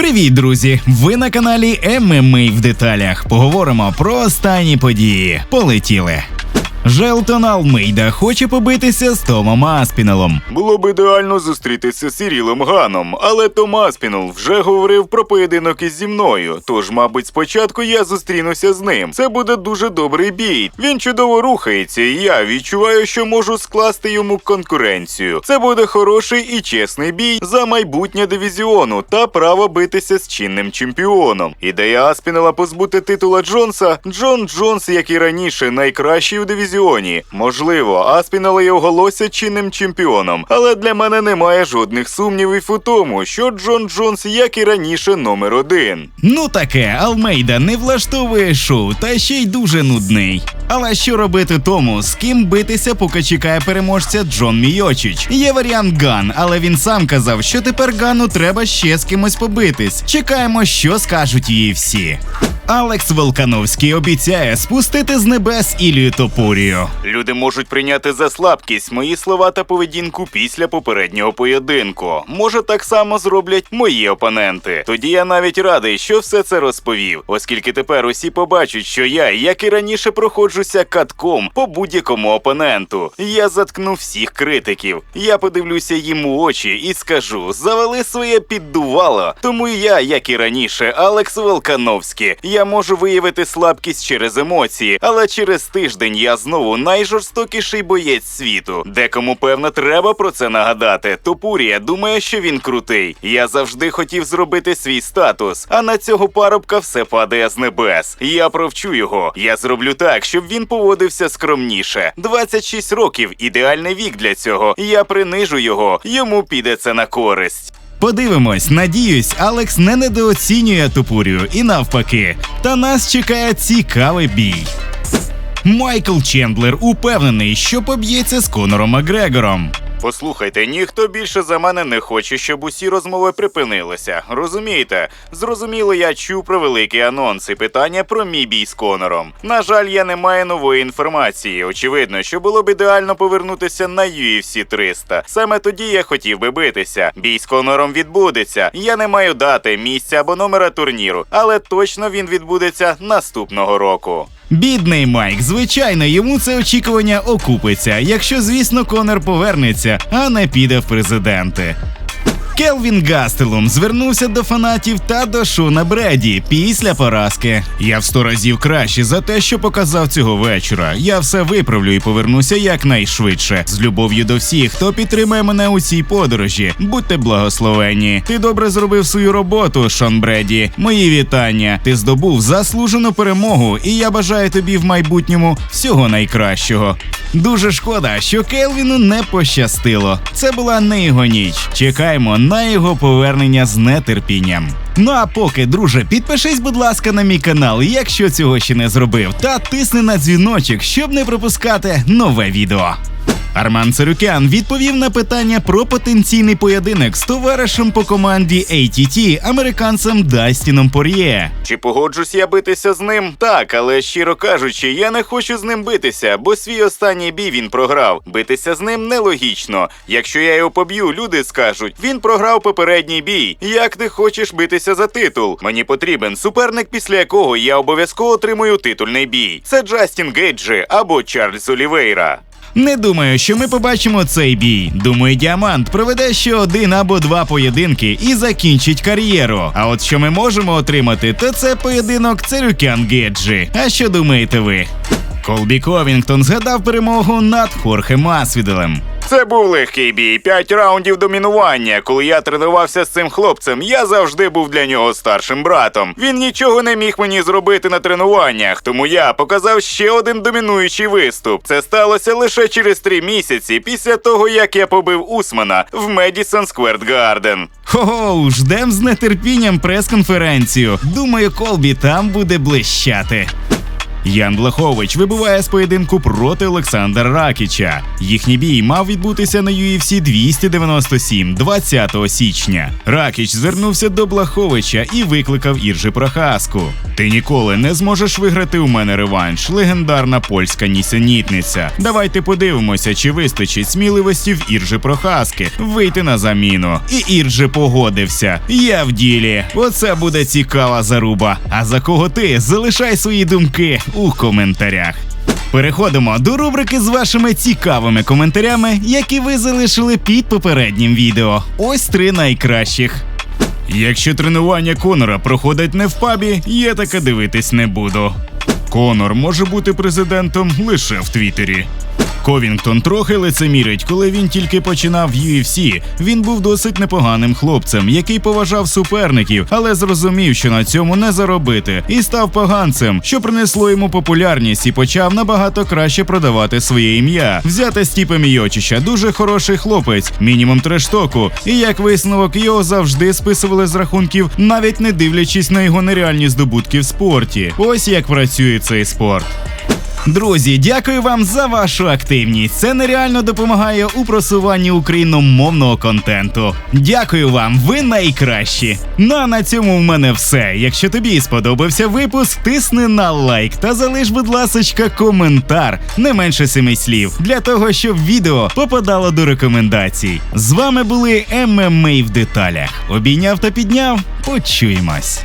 Привіт, друзі! Ви на каналі ММА в деталях. Поговоримо про останні події. Полетіли. Желтон Алмейда хоче побитися з Томом Аспінелом. Було б ідеально зустрітися з Сірілом Ганом, але Том Аспінал вже говорив про поєдинок із зі мною. Тож, мабуть, спочатку я зустрінуся з ним. Це буде дуже добрий бій. Він чудово рухається, і я відчуваю, що можу скласти йому конкуренцію. Це буде хороший і чесний бій за майбутнє дивізіону та право битися з чинним чемпіоном. Ідея Аспінала позбути титула Джонса. Джон Джонс, як і раніше, найкращий у дивізіоні. Можливо, Аспінал і оголосять чинним чемпіоном, але для мене немає жодних сумнівів у тому, що Джон Джонс, як і раніше, номер один. Ну таке, Алмейда не влаштовує шоу, та ще й дуже нудний. Але що робити тому, з ким битися, поки чекає переможця Джон Мійочич? Є варіант Ган, але він сам казав, що тепер Гану треба ще з кимось побитись. Чекаємо, що скажуть її всі. Алекс Волкановський обіцяє спустити з небес Ілію Топурію. Люди можуть прийняти за слабкість мої слова та поведінку після попереднього поєдинку. Може, так само зроблять мої опоненти. Тоді я навіть радий, що все це розповів, оскільки тепер усі побачать, що я, як і раніше, проходжуся катком по будь-якому опоненту. Я заткну всіх критиків. Я подивлюся їм у очі і скажу: завали своє піддувало. Тому я, як і раніше, Алекс Волкановський. Я можу виявити слабкість через емоції, але через тиждень я знову найжорстокіший боєць світу. Декому певно треба про це нагадати. Топурія думає, що він крутий. Я завжди хотів зробити свій статус, а на цього парубка все падає з небес. Я провчу його. Я зроблю так, щоб він поводився скромніше. 26 років ідеальний вік для цього. Я принижу його. Йому піде це на користь. Подивимось, надіюсь, Алекс не недооцінює Тупурію і навпаки. Та нас чекає цікавий бій. Майкл Чендлер упевнений, що поб'ється з Конором Макгрегором. Послухайте, ніхто більше за мене не хоче, щоб усі розмови припинилися. Розумієте? Зрозуміло, я чув про великі анонси, питання про мій бій з Конором. На жаль, я не маю нової інформації. Очевидно, що було б ідеально повернутися на UFC 300. Саме тоді я хотів би битися. Бій з Конором відбудеться. Я не маю дати, місця або номера турніру, але точно він відбудеться наступного року. Бідний Майк, звичайно, йому це очікування окупиться, якщо, звісно, Конор повернеться, а не піде в президенти. Келвін Гастелум звернувся до фанатів та до Шона Бреді після поразки. Я в сто разів краще за те, що показав цього вечора. Я все виправлю і повернуся якнайшвидше. З любов'ю до всіх, хто підтримує мене у цій подорожі. Будьте благословені. Ти добре зробив свою роботу, Шон Бреді. Мої вітання. Ти здобув заслужену перемогу, і я бажаю тобі в майбутньому всього найкращого. Дуже шкода, що Келвіну не пощастило. Це була не його ніч. Чекаємо на його повернення з нетерпінням. Ну а поки, друже, підпишись, будь ласка, на мій канал, якщо цього ще не зробив, та тисни на дзвіночок, щоб не пропускати нове відео. Арман Царюкян відповів на питання про потенційний поєдинок з товаришем по команді ATT, американцем Дастіном Пор'є. Чи погоджусь я битися з ним? Так, але щиро кажучи, я не хочу з ним битися, бо свій останній бій він програв. Битися з ним нелогічно. Якщо я його поб'ю, люди скажуть: він програв попередній бій. Як ти хочеш битися за титул? Мені потрібен суперник, після якого я обов'язково отримую титульний бій. Це Джастін Гейджі або Чарльз Олівейра. Не думаю, що ми побачимо цей бій. Думаю, діамант проведе ще один або два поєдинки і закінчить кар'єру. А от що ми можемо отримати, то це поєдинок Церюкян Геджі. А що думаєте ви? Колбі Ковінгтон згадав перемогу над Хорхе Масвіделем. Це був легкий бій, п'ять раундів домінування. Коли я тренувався з цим хлопцем, я завжди був для нього старшим братом. Він нічого не міг мені зробити на тренуваннях, тому я показав ще один домінуючий виступ. Це сталося лише через три місяці після того, як я побив Усмана в Медісон Скверт Гарден. Хо-хо, ждем з нетерпінням прес-конференцію. Думаю, Колбі там буде блищати. Ян Блахович вибуває з поєдинку проти Олександра Ракіча. Їхній бій мав відбутися на UFC 297 20 січня. Ракіч звернувся до Блаховича і викликав Іржи Прохаску. Ти ніколи не зможеш виграти у мене реванш, легендарна польська нісенітниця. Давайте подивимося, чи вистачить сміливості в Іржи Прохаски вийти на заміну. І Іржи погодився. Я в ділі. Оце буде цікава заруба. А за кого ти? Залишай свої думки у коментарях. Переходимо до рубрики з вашими цікавими коментарями, які ви залишили під попереднім відео. Ось три найкращих. Якщо тренування Конора проходить не в пабі, я таке дивитись не буду. Конор може бути президентом лише в Твіттері. Ковінгтон трохи лицемірить, коли він тільки починав в UFC. Він був досить непоганим хлопцем, який поважав суперників, але зрозумів, що на цьому не заробити, і став поганцем, що принесло йому популярність і почав набагато краще продавати своє ім'я. Взяти Стіпа Мійочича дуже хороший хлопець, мінімум трештоку. І як висновок його завжди списували з рахунків, навіть не дивлячись на його нереальні здобутки в спорті. Ось як працює цей спорт. Друзі, дякую вам за вашу активність. Це нереально допомагає у просуванні україномовного контенту. Дякую вам, ви найкращі. Ну а на цьому в мене все. Якщо тобі сподобався випуск, тисни на лайк та залиш, будь ласочка, коментар не менше семи слів для того, щоб відео попадало до рекомендацій. З вами були ММА в деталях. Обійняв та підняв. Почуємось.